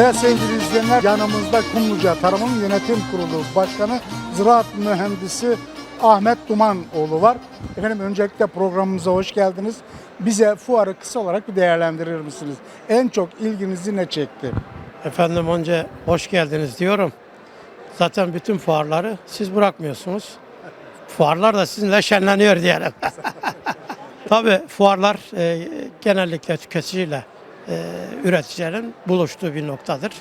Evet sevgili izleyenler yanımızda Kumluca Tarımın Yönetim Kurulu Başkanı Ziraat Mühendisi Ahmet Dumanoğlu var. Efendim öncelikle programımıza hoş geldiniz. Bize fuarı kısa olarak bir değerlendirir misiniz? En çok ilginizi ne çekti? Efendim önce hoş geldiniz diyorum. Zaten bütün fuarları siz bırakmıyorsunuz. Fuarlar da sizinle şenleniyor diyelim. Tabii fuarlar e, genellikle tüketiciyle üreticilerin buluştuğu bir noktadır.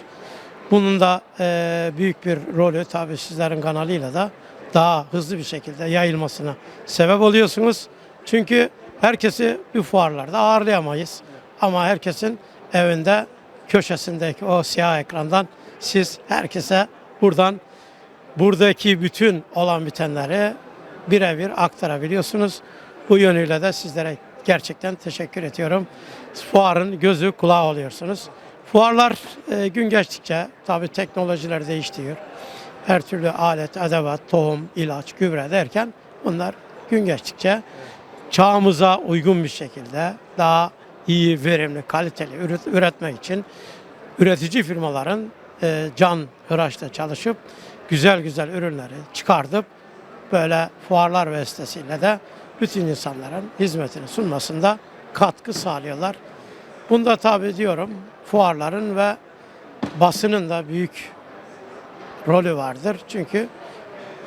Bunun da e, büyük bir rolü tabii sizlerin kanalıyla da daha hızlı bir şekilde yayılmasına sebep oluyorsunuz. Çünkü herkesi bir fuarlarda ağırlayamayız. Ama herkesin evinde köşesindeki o siyah ekrandan siz herkese buradan buradaki bütün olan bitenleri birebir aktarabiliyorsunuz. Bu yönüyle de sizlere gerçekten teşekkür ediyorum. Fuarın gözü kulağı oluyorsunuz. Fuarlar e, gün geçtikçe tabii teknolojiler değişiyor. Her türlü alet, edevat, tohum, ilaç, gübre derken bunlar gün geçtikçe çağımıza uygun bir şekilde daha iyi, verimli, kaliteli üret- üretmek için üretici firmaların e, can hıraçla çalışıp güzel güzel ürünleri çıkartıp böyle fuarlar vasıtasıyla da bütün insanların hizmetini sunmasında katkı sağlıyorlar. Bunda tabi diyorum fuarların ve basının da büyük rolü vardır. Çünkü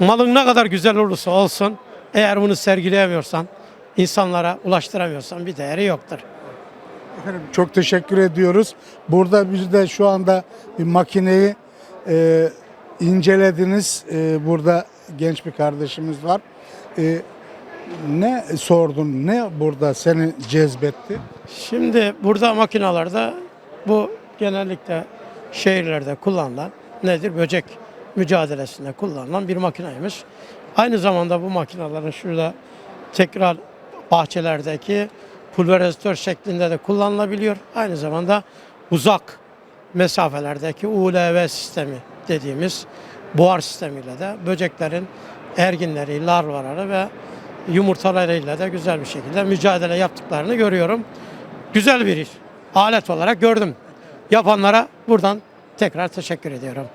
malın ne kadar güzel olursa olsun eğer bunu sergileyemiyorsan, insanlara ulaştıramıyorsan bir değeri yoktur. Efendim çok teşekkür ediyoruz. Burada bir de şu anda bir makineyi e, incelediniz. E, burada genç bir kardeşimiz var. E, ne sordun? Ne burada seni cezbetti? Şimdi burada makinalarda bu genellikle şehirlerde kullanılan nedir? Böcek mücadelesinde kullanılan bir makinaymış. Aynı zamanda bu makinelerin şurada tekrar bahçelerdeki pulverizatör şeklinde de kullanılabiliyor. Aynı zamanda uzak mesafelerdeki ULV sistemi dediğimiz buhar sistemiyle de böceklerin erginleri, larvaları ve yumurtalarıyla da güzel bir şekilde mücadele yaptıklarını görüyorum. Güzel bir iş. Alet olarak gördüm. Yapanlara buradan tekrar teşekkür ediyorum.